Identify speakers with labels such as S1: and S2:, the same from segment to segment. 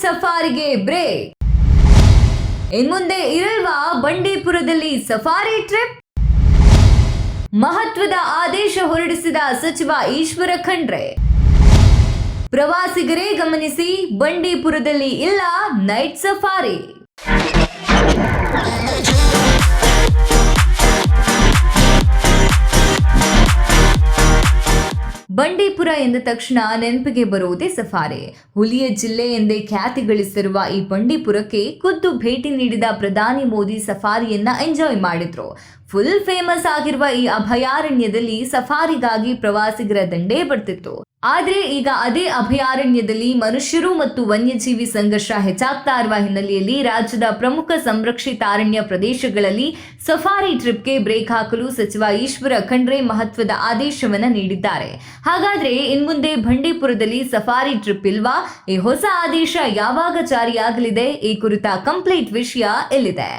S1: ಸಫಾರಿಗೆ break. ಇನ್ಮುಂದೆ ಇರಲ್ವಾ ಬಂಡೀಪುರದಲ್ಲಿ safari trip? ಮಹತ್ವದ ಆದೇಶ ಹೊರಡಿಸಿದ ಸಚಿವ ಈಶ್ವರ ಖಂಡ್ರೆ. ಪ್ರವಾಸಿಗರೇ ಗಮನಿಸಿ ಬಂಡೀಪುರದಲ್ಲಿ ಇಲ್ಲ ನೈಟ್ ಸಫಾರಿ. ಬಂಡೀಪುರ ಎಂದ ತಕ್ಷಣ ನೆನಪಿಗೆ ಬರುವುದೇ ಸಫಾರಿ. ಹುಲಿಯ ಜಿಲ್ಲೆ ಎಂದೇ ಖ್ಯಾತಿ ಗಳಿಸಿರುವ ಈ ಬಂಡೀಪುರಕ್ಕೆ ಖುದ್ದು ಭೇಟಿ ನೀಡಿದ ಪ್ರಧಾನಿ ಮೋದಿ ಸಫಾರಿಯನ್ನ ಎಂಜಾಯ್ ಮಾಡಿದ್ರು. ಫುಲ್ ಫೇಮಸ್ ಆಗಿರುವ ಈ ಅಭಯಾರಣ್ಯದಲ್ಲಿ ಸಫಾರಿಗಾಗಿ ಪ್ರವಾಸಿಗರ ದಂಡೇ ಬರ್ತಿತ್ತು. ಆದ್ರೆ ಈಗ ಅದೇ ಅಭಯಾರಣ್ಯದಲ್ಲಿ ಮನುಷ್ಯರು ಮತ್ತು ವನ್ಯಜೀವಿ ಸಂಘರ್ಷ ಹೆಚ್ಚಾಗ್ತಾ ಇರುವ ಹಿನ್ನೆಲೆಯಲ್ಲಿ ರಾಜ್ಯದ ಪ್ರಮುಖ ಸಂರಕ್ಷಿತ ಅರಣ್ಯ ಪ್ರದೇಶಗಳಲ್ಲಿ ಸಫಾರಿ ಟ್ರಿಪ್ಗೆ ಬ್ರೇಕ್ ಹಾಕಲು ಸಚಿವ ಈಶ್ವರ ಖಂಡ್ರೆ ಮಹತ್ವದ ಆದೇಶವನ್ನ ನೀಡಿದ್ದಾರೆ. ಹಾಗಾದ್ರೆ ಇನ್ಮುಂದೆ ಬಂಡೀಪುರದಲ್ಲಿ ಸಫಾರಿ ಟ್ರಿಪ್ ಇಲ್ವಾ? ಈ ಹೊಸ ಆದೇಶ ಯಾವಾಗ ಜಾರಿಯಾಗಲಿದೆ? ಈ ಕುರಿತ ಕಂಪ್ಲೀಟ್ ವಿಷಯ ಎಲ್ಲಿದೆ?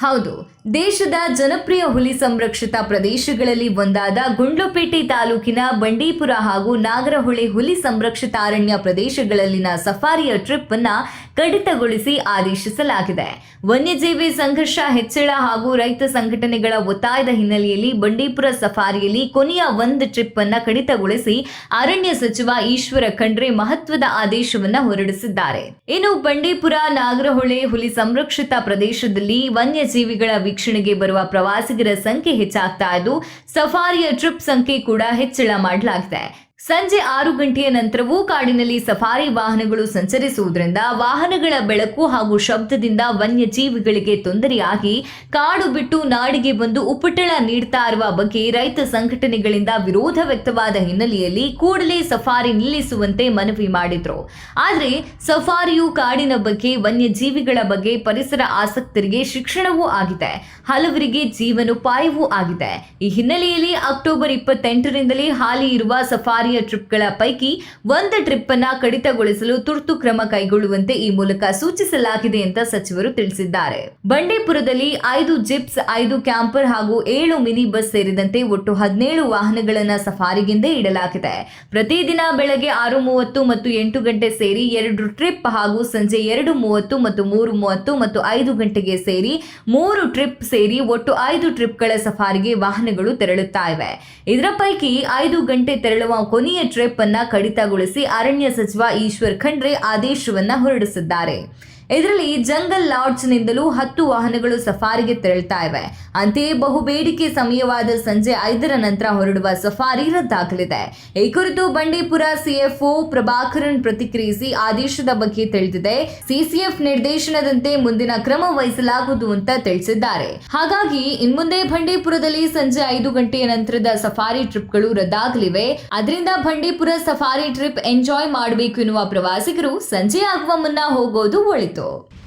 S1: ಹೌದು, ದೇಶದ ಜನಪ್ರಿಯ ಹುಲಿ ಸಂರಕ್ಷಿತ ಪ್ರದೇಶಗಳಲ್ಲಿ ಒಂದಾದ ಗುಂಡ್ಲುಪೇಟೆ ತಾಲೂಕಿನ ಬಂಡೀಪುರ ಹಾಗೂ ನಾಗರಹೊಳೆ ಹುಲಿ ಸಂರಕ್ಷಿತ ಅರಣ್ಯ ಪ್ರದೇಶಗಳಲ್ಲಿನ ಸಫಾರಿಯ ಟ್ರಿಪ್ ಅನ್ನ ಕಡಿತಗೊಳಿಸಿ ಆದೇಶಿಸಲಾಗಿದೆ. ವನ್ಯಜೀವಿ ಸಂಘರ್ಷ ಹೆಚ್ಚಳ ಹಾಗೂ ರೈತ ಸಂಘಟನೆಗಳ ಒತ್ತಾಯದ ಹಿನ್ನೆಲೆಯಲ್ಲಿ ಬಂಡೀಪುರ ಸಫಾರಿಯಲ್ಲಿ ಕೊನೆಯ ಒಂದು ಟ್ರಿಪ್ ಅನ್ನ ಕಡಿತಗೊಳಿಸಿ ಅರಣ್ಯ ಸಚಿವ ಈಶ್ವರ ಖಂಡ್ರೆ ಮಹತ್ವದ ಆದೇಶವನ್ನ ಹೊರಡಿಸಿದ್ದಾರೆ. ಇನ್ನು ಬಂಡೀಪುರ, ನಾಗರಹೊಳೆ ಹುಲಿ ಸಂರಕ್ಷಿತ ಪ್ರದೇಶದಲ್ಲಿ ವನ್ಯಜೀವಿಗಳ ವೀಕ್ಷಣೆಗೆ ಬರುವ ಪ್ರವಾಸಿಗರ ಸಂಖ್ಯೆ ಹೆಚ್ಚಾಗ್ತಾ ಇದ್ದು ಸಫಾರಿಯ ಟ್ರಿಪ್ ಸಂಖ್ಯೆ ಕೂಡ ಹೆಚ್ಚಳ ಮಾಡಲಾಗಿದೆ. ಸಂಜೆ ಆರು ಗಂಟೆಯ ನಂತರವೂ ಕಾಡಿನಲ್ಲಿ ಸಫಾರಿ ವಾಹನಗಳು ಸಂಚರಿಸುವುದರಿಂದ ವಾಹನಗಳ ಬೆಳಕು ಹಾಗೂ ಶಬ್ದದಿಂದ ವನ್ಯಜೀವಿಗಳಿಗೆ ತೊಂದರೆಯಾಗಿ ಕಾಡು ಬಿಟ್ಟು ನಾಡಿಗೆ ಬಂದು ಉಪಟಳ ನೀಡ್ತಾ ಇರುವ ಬಗ್ಗೆ ರೈತ ಸಂಘಟನೆಗಳಿಂದ ವಿರೋಧ ವ್ಯಕ್ತವಾದ ಹಿನ್ನೆಲೆಯಲ್ಲಿ ಕೂಡಲೇ ಸಫಾರಿ ನಿಲ್ಲಿಸುವಂತೆ ಮನವಿ ಮಾಡಿದ್ರು. ಆದರೆ ಸಫಾರಿಯು ಕಾಡಿನ ಬಗ್ಗೆ, ವನ್ಯಜೀವಿಗಳ ಬಗ್ಗೆ ಪರಿಸರ ಆಸಕ್ತರಿಗೆ ಶಿಕ್ಷಣವೂ ಆಗಿದೆ. ಹಲವರಿಗೆ ಜೀವನೋಪಾಯವೂ ಆಗಿದೆ. ಈ ಹಿನ್ನೆಲೆಯಲ್ಲಿ ಅಕ್ಟೋಬರ್ ಇಪ್ಪತ್ತೆಂಟರಿಂದಲೇ ಹಾಲಿ ಇರುವ ಸಫಾರಿಯ ಟ್ರಿಪ್ಗಳ ಪೈಕಿ ಒಂದು ಟ್ರಿಪ್ ಅನ್ನ ಕಡಿತಗೊಳಿಸಲು ತುರ್ತು ಕ್ರಮ ಕೈಗೊಳ್ಳುವಂತೆ ಈ ಮೂಲಕ ಸೂಚಿಸಲಾಗಿದೆ ಅಂತ ಸಚಿವರು ತಿಳಿಸಿದ್ದಾರೆ. ಬಂಡೀಪುರದಲ್ಲಿ ಐದು ಜಿಪ್ಸ್, ಐದು ಕ್ಯಾಂಪರ್ ಹಾಗೂ ಏಳು ಮಿನಿ ಬಸ್ ಸೇರಿದಂತೆ ಒಟ್ಟು ಹದಿನೇಳು ವಾಹನಗಳನ್ನ ಸಫಾರಿಗೆಂದೇ ಇಡಲಾಗಿದೆ. ಪ್ರತಿದಿನ ಬೆಳಗ್ಗೆ ಆರು ಮೂವತ್ತು ಮತ್ತು ಎಂಟು ಗಂಟೆ ಸೇರಿ ಎರಡು ಟ್ರಿಪ್ ಹಾಗೂ ಸಂಜೆ ಎರಡು ಮೂವತ್ತು ಮತ್ತು ಮೂರು ಮೂವತ್ತು ಮತ್ತು ಐದು ಗಂಟೆಗೆ ಸೇರಿ ಮೂರು ಟ್ರಿಪ್ ಸೇರಿ ಒಟ್ಟು ಐದು ಟ್ರಿಪ್ಗಳ ಸಫಾರಿಗೆ ವಾಹನಗಳು ತೆರಳುತ್ತಾ ಇವೆ. ಇದರ ಪೈಕಿ ಐದು ಗಂಟೆ ತೆರಳುವ ಕೊನೆಯ ಟ್ರಿಪ್ ಅನ್ನ ಕಡಿತಗೊಳಿಸಿ ಅರಣ್ಯ ಸಚಿವ ಈಶ್ವರ್ ಖಂಡ್ರೆ ಆದೇಶವನ್ನ ಹೊರಡಿಸಿದ್ದಾರೆ. ಇದರಲ್ಲಿ ಜಂಗಲ್ ಲಾಡ್ಜ್ನಿಂದಲೂ ಹತ್ತು ವಾಹನಗಳು ಸಫಾರಿಗೆ ತೆರಳ್ತಾ ಇವೆ ಅಂತೆಯೇ ಬಹುಬೇಡಿಕೆ ಸಮಯವಾದ ಸಂಜೆ ಐದರ ನಂತರ ಹೊರಡುವ ಸಫಾರಿ ರದ್ದಾಗಲಿದೆ. ಈ ಕುರಿತು ಬಂಡೀಪುರ ಸಿಎಫ್ಒ ಪ್ರಭಾಕರನ್ ಪ್ರತಿಕ್ರಿಯಿಸಿ ಆದೇಶದ ಬಗ್ಗೆ ತಿಳಿದಿದೆ. ಸಿಸಿಎಫ್ ನಿರ್ದೇಶನದಂತೆ ಮುಂದಿನ ಕ್ರಮ ವಹಿಸಲಾಗುವುದು ಅಂತ ತಿಳಿಸಿದ್ದಾರೆ. ಹಾಗಾಗಿ ಇನ್ಮುಂದೆ ಬಂಡೀಪುರದಲ್ಲಿ ಸಂಜೆ ಐದು ಗಂಟೆಯ ನಂತರದ ಸಫಾರಿ ಟ್ರಿಪ್ಗಳು ರದ್ದಾಗಲಿವೆ. ಅದರಿಂದ ಬಂಡೀಪುರ ಸಫಾರಿ ಟ್ರಿಪ್ ಎಂಜಾಯ್ ಮಾಡಬೇಕು ಎನ್ನುವ ಪ್ರವಾಸಿಗರು ಸಂಜೆ ಆಗುವ ಮುನ್ನ ಹೋಗೋದು ಒಳಿತು. todo.